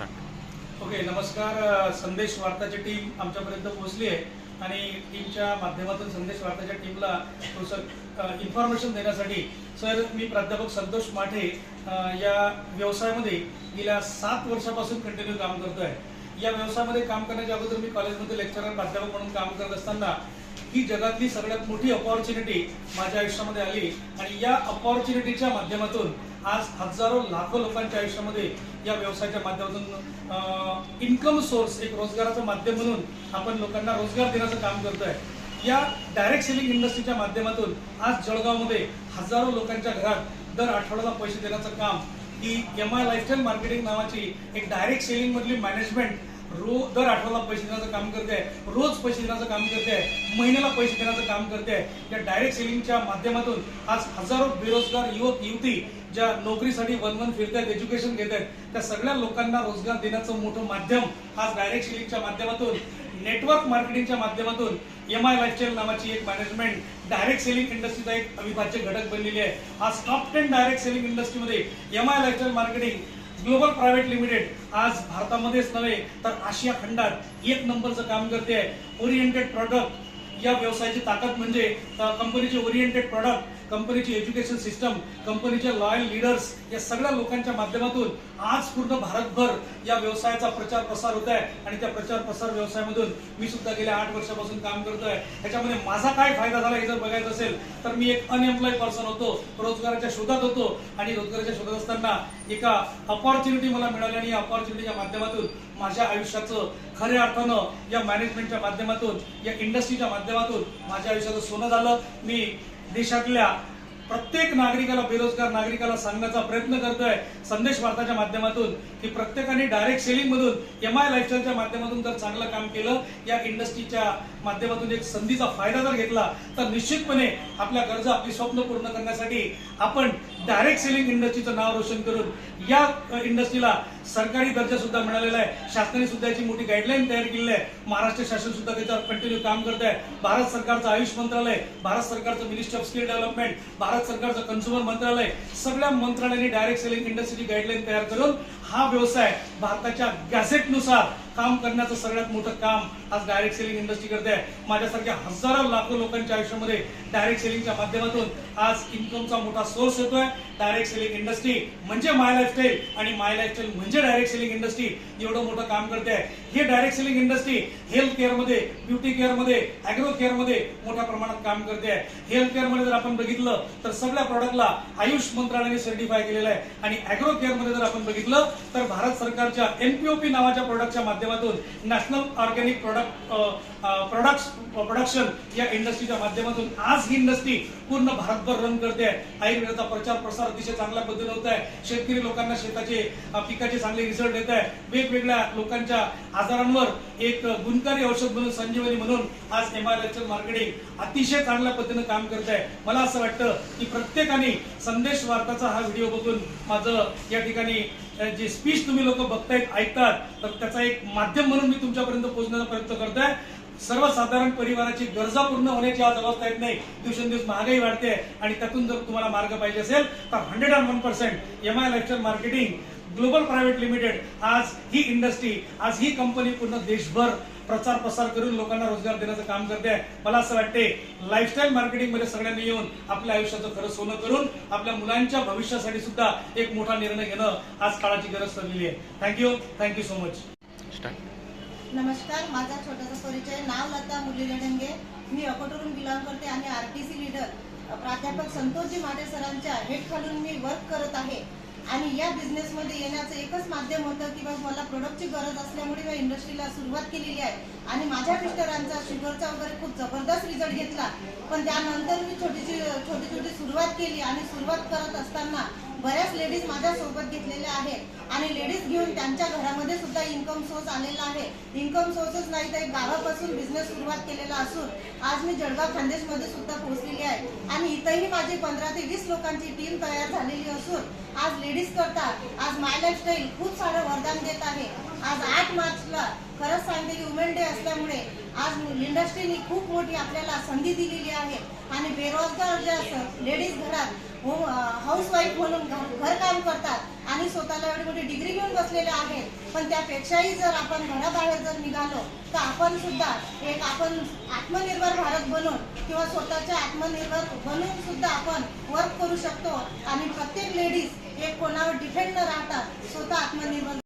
Start. Okay नमस्कार संदेश वार्ताची team आमच्यापर्यंत पोहोचली आहे. आणि टीमच्या माध्यमातून संदेश वार्ताच्या टीमला थोडंसं इन्फॉर्मेशन देण्यासाठी सर मी प्राध्यापक संतोष माठे या व्यवसायामध्ये गेल्या सात वर्षापासून कंटिन्यू काम करतो आहे या व्यवसायामध्ये काम करण्याच्या अगोदर मी कॉलेजमध्ये लेक्चरर प्राध्यापक म्हणून काम करत असताना ही जगातली सगळ्यात मोठी अपॉर्च्युनिटी माझ्या आयुष्यामध्ये आली. आणि या अपॉर्च्युनिटीच्या माध्यमातून आज हजारो लाखो लोकांच्या आयुष्यामध्ये या व्यवसायाच्या माध्यमातून इन्कम सोर्स एक रोजगाराचं माध्यम म्हणून आपण लोकांना रोजगार देण्याचं काम करतोय. या डायरेक्ट सेलिंग इंडस्ट्रीच्या माध्यमातून आज जळगावमध्ये हजारो लोकांच्या घरात दर आठवड्याला पैसे देण्याचं काम ही एम आय लाईफस्टाईल मार्केटिंग नावाची एक डायरेक्ट सेलिंग मधली मॅनेजमेंट रोज दर आठवड्याला पैसे देण्याचं काम करते आहे रोज पैसे देण्याचं काम करते आहे महिन्याला पैसे देण्याचं काम करते. आहे या डायरेक्ट सेलिंगच्या माध्यमातून आज हजारो बेरोजगार युवक युवती ज्या नोकरीसाठी वन वन फिरत आहेत एज्युकेशन घेत आहेत त्या सगळ्या लोकांना रोजगार देण्याचं मोठं माध्यम आज डायरेक्ट सेलिंगच्या माध्यमातून नेटवर्क मार्केटिंगच्या माध्यमातून एम आय लाईफस्टाईल नावाची एक मॅनेजमेंट डायरेक्ट सेलिंग इंडस्ट्रीचा एक अविभाज्य घटक बनलेली आहे. आज टॉप टेन डायरेक्ट सेलिंग इंडस्ट्रीमध्ये M I lifestyle marketing global private limited आज भारतामध्येच नव्हे तर आशिया खंडात एक नंबरचं काम करते. आहे ओरिएंटेड प्रॉडक्ट या व्यवसायाची ताकद म्हणजे कंपनीचे ओरिएंटेड प्रॉडक्ट कंपनीची एज्युकेशन सिस्टम कंपनीचे लॉयल लीडर्स या सगळ्या लोकांच्या माध्यमातून आज पूर्ण भारतभर या व्यवसायाचा प्रचार प्रसार होत आहे. आणि त्या प्रचार प्रसार व्यवसायामधून मी सुद्धा गेल्या आठ वर्षापासून काम करतोय. ह्याच्यामध्ये माझा काय फायदा झाला हे जर बघायचं असेल तर मी एक अनएम्प्लॉय पर्सन होतो रोजगाराच्या शोधात होतो. आणि रोजगाराच्या शोधात असताना एका अपॉर्च्युनिटी मला मिळाली आणि या अपॉर्च्युनिटीच्या माध्यमातून माझ्या आयुष्याचं खऱ्या अर्थानं या मॅनेजमेंटच्या माध्यमातून या इंडस्ट्रीच्या माध्यमातून माझ्या आयुष्याचं सोनं झालं. मी देशातल्या प्रत्येक नागरिकाला बेरोजगार नागरिकाला सांगण्याचा प्रयत्न करतोय संदेश वार्ताच्या माध्यमातून की प्रत्येकाने डायरेक्ट सेलिंग मधून एम आय लाईफस्टाईलच्या माध्यमातून जर चांगलं काम केलं या इंडस्ट्रीच्या माध्यमातून एक संधीचा फायदा जर घेतला तर निश्चितपणे आपल्या गरजा आपली स्वप्न पूर्ण करण्यासाठी आपण डायरेक्ट सेलिंग इंडस्ट्रीचं नाव रोशन करून या इंडस्ट्रीला सरकारी दर्जा सुद्धा मिळालेला आहे. शासनाने सुद्धा याची मोठी गाईडलाईन तयार केलेली आहे. महाराष्ट्र शासन सुद्धा त्याच्यावर कंटिन्यू काम करत आहे भारत सरकारचं आयुष मंत्रालय भारत सरकारचं ministry of skill development Bharat सरकारचं कन्झ्युमर मंत्रालय सगळ्या मंत्रालयांनी डायरेक्ट सेलिंग इंडस्ट्रीची गाईडलाईन तयार करून हा व्यवसाय भारताच्या गॅझेटनुसार काम करण्याचं सगळ्यात मोठं काम आज डायरेक्ट सेलिंग इंडस्ट्री करते आहे माझ्यासारख्या हजारो लाखो लोकांच्या आयुष्यामध्ये डायरेक्ट सेलिंगच्या माध्यमातून आज इन्कमचा मोठा सोर्स येतोय. डायरेक्ट सेलिंग इंडस्ट्री म्हणजे माय लाईफस्टाईल आणि माय लाईफस्टाईल म्हणजे डायरेक्ट सेलिंग इंडस्ट्री एवढं मोठं काम करते आहे हे डायरेक्ट सेलिंग इंडस्ट्री हेल्थ केअरमध्ये ब्युटी केअरमध्ये अॅग्रो केअरमध्ये मोठ्या प्रमाणात काम करते आहे हेल्थ केअरमध्ये जर आपण बघितलं तर सगळ्या प्रॉडक्टला आयुष मंत्रालयाने सर्टिफाय केलेलं आहे. आणि अॅग्रो केअरमध्ये जर आपण बघितलं तर भारत सरकारच्या एनपीओपी नावाच्या प्रॉडक्टच्या माध्यमातून national organic product products production या इंडस्ट्रीच्या माध्यमातून आज ही इंडस्ट्री पूर्ण भारतभर रन करते आहे. आयुर्वेदाचा प्रचार प्रसार अतिशय चांगल्या पद्धतीने होत आहे. शेतकरी लोकांना शेताचे पिकाचे चांगले रिझल्ट येत आहे. वेगवेगळ्या लोकांच्या आजारांवर एक गुणकारी औषध म्हणून संजीवनी म्हणून आज एम आय मार्केटिंग अतिशय चांगल्या पद्धतीने काम करत आहे. मला असं वाटतं की प्रत्येकाने संदेश वार्ताचा हा व्हिडिओ बघून माझं या ठिकाणी जे स्पीच तुम्ही लोक बघतायत ऐकतात तर त्याचा एक माध्यम म्हणून मी तुमच्यापर्यंत पोहोचण्याचा प्रयत्न करतोय. सर्वसाधारण परिवाराची गरजा पूर्ण होण्याची आज अवस्था येत नाही. दिवसेंदिवस महागाई वाढते आणि त्यातून जर तुम्हाला मार्ग पाहिजे असेल तर hundred and one percent M I lifestyle marketing global private limited आज ही इंडस्ट्री आज ही कंपनी पूर्ण देशभर प्रचार प्रसार करून लोकांना रोजगार देण्याचं काम करते. आहे मला असं वाटते लाईफस्टाईल मार्केटिंगमध्ये सगळ्यांनी येऊन आपल्या आयुष्याचं खरं सोनं करून आपल्या मुलांच्या भविष्यासाठी सुद्धा एक मोठा निर्णय घेणं आज काळाची गरज ठरलेली आहे. थँक्यू थँक्यू सो मच नमस्कार माझा छोटासा परिचय. नाव लता मुली लढंगे मी अकोटवरून बिलॉंग करते आणि आर टी सी लीडर. प्राध्यापक संतोषजी माटे सरांच्या हेड खालून मी वर्क करत आहे. आणि या बिझनेसमध्ये येण्याचं एकच माध्यम होतं की बाबा मला प्रोडक्टची गरज असल्यामुळे मी इंडस्ट्रीला सुरुवात केलेली आहे. आणि माझ्या मिस्टरांचा शुगरचा वगैरे खूप जबरदस्त रिझल्ट घेतला. पण त्यानंतर मी छोटीशी छोटी छोटी सुरुवात केली आणि सुरुवात करत असताना बऱ्याच लेडीज माझ्या सोबत घेतलेल्या आहेत. आणि लेडीज घेऊन त्यांच्या घरामध्ये सुद्धा इन्कम सोर्स आलेला आहे. इन्कम सोर्सच नाही तर गावापासून बिझनेस सुरुवात केलेला असून आज मी जळगाव खानदेशमध्ये सुद्धा पोहोचलेली आहे. आणि इथंही माझी पंधरा ते वीस लोकांची टीम तयार झालेली असून आज लेडीज करतात. आज माय लाईफस्टाईल खूप सारं वरदान देत आहे. आज आठ मार्चला खरंच सांगते की वुमेन डे असल्यामुळे आज इंडस्ट्रीने खूप मोठी आपल्याला संधी दिलेली आहे. आणि बेरोजगार ज्या लेडीज घरात हो, हाऊस वाईफ म्हणून घर- घरकाम करतात आणि आणि स्वतःला एवढी मोठी डिग्री घेऊन बसलेले आहेत. पण त्यापेक्षाही जर आपण घराबाहेर जर निघालो तर आपण सुद्धा एक आपण आत्मनिर्भर भारत बनून किंवा स्वतःच्या आत्मनिर्भर बनून सुद्धा आपण वर्क करू शकतो. आणि प्रत्येक लेडीज एक कोणावर डिपेंड न राहता स्वतः आत्मनिर्भर